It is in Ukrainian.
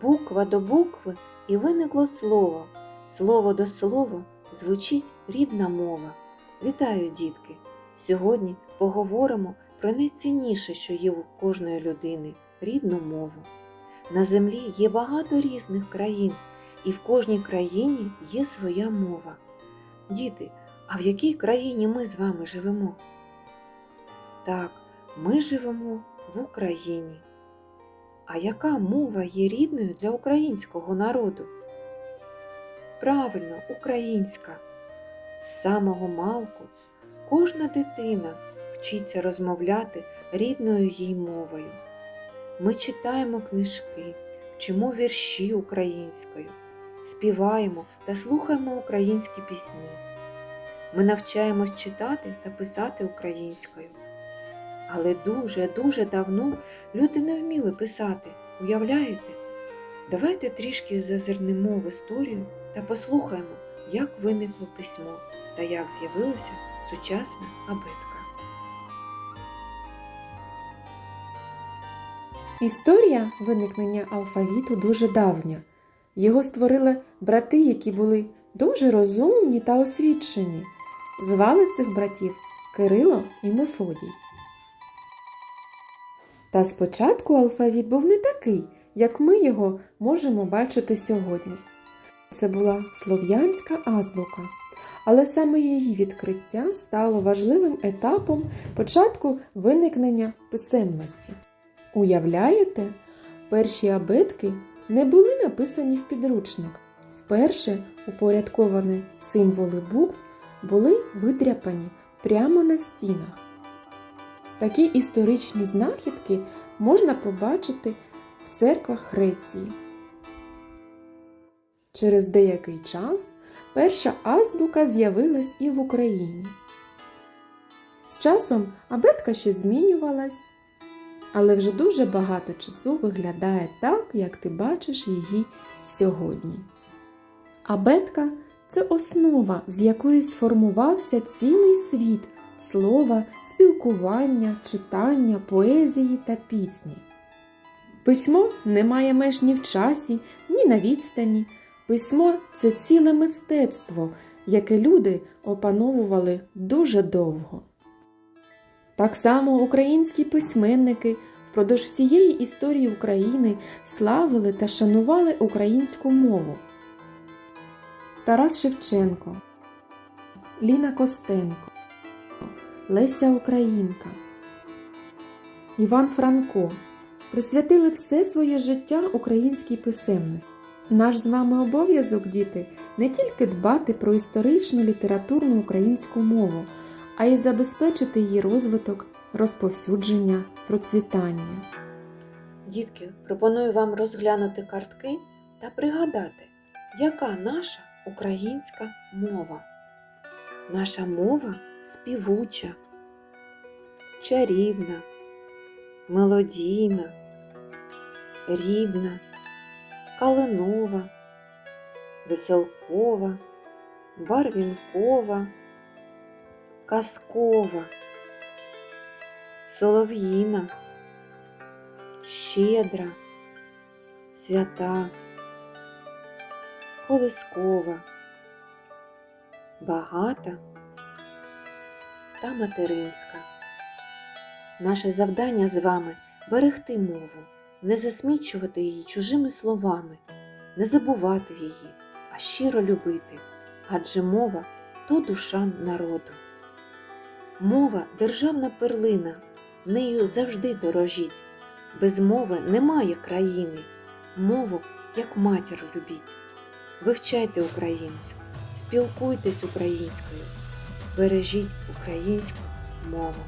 Буква до букви і виникло слово. Слово до слова звучить рідна мова. Вітаю, дітки! Сьогодні поговоримо про найцінніше, що є у кожної людини рідну мову. На землі є багато різних країн, і в кожній країні є своя мова. Діти, а в якій країні ми з вами живемо? Так, ми живемо в Україні. А яка мова є рідною для українського народу? Правильно, українська. З самого малку кожна дитина вчиться розмовляти рідною їй мовою. Ми читаємо книжки, вчимо вірші українською, співаємо та слухаємо українські пісні. Ми навчаємось читати та писати українською. Але дуже-дуже давно люди не вміли писати, уявляєте? Давайте трішки зазирнемо в історію та послухаємо, як виникло письмо та як з'явилася сучасна абетка. Історія виникнення алфавіту дуже давня. Його створили брати, які були дуже розумні та освічені. Звали цих братів Кирило і Мефодій. Та спочатку алфавіт був не такий, як ми його можемо бачити сьогодні. Це була слов'янська азбука, але саме її відкриття стало важливим етапом початку виникнення писемності. Уявляєте, перші абетки не були написані в підручник. Вперше упорядковані символи букв були видряпані прямо на стінах. Такі історичні знахідки можна побачити в церквах Греції. Через деякий час перша азбука з'явилась і в Україні. З часом абетка ще змінювалась, але вже дуже багато часу виглядає так, як ти бачиш її сьогодні. Абетка це основа, з якої сформувався цілий світ слова, спілкування, читання, поезії та пісні. Письмо не має меж ні в часі, ні на відстані. Письмо це ціле мистецтво, яке люди опановували дуже довго. Так само українські письменники впродовж всієї історії України славили та шанували українську мову. Тарас Шевченко, Ліна Костенко, Леся Українка, Іван Франко присвятили все своє життя українській писемності. Наш з вами обов'язок, діти, не тільки дбати про історичну літературну українську мову, а й забезпечити її розвиток, розповсюдження, процвітання. Дітки, пропоную вам розглянути картки та пригадати, яка наша українська мова. Наша мова співуча, чарівна, мелодійна, рідна, калинова, веселкова, барвінкова, казкова, солов'їна, щедра, свята, колискова, багата та материнська. Наше завдання з вами берегти мову, не засмічувати її чужими словами, не забувати її, а щиро любити, адже мова то душа народу. Мова державна перлина, нею завжди дорожіть. Без мови немає країни. Мову, як матір, любіть. Вивчайте українську, спілкуйтесь українською, бережіть українську мову.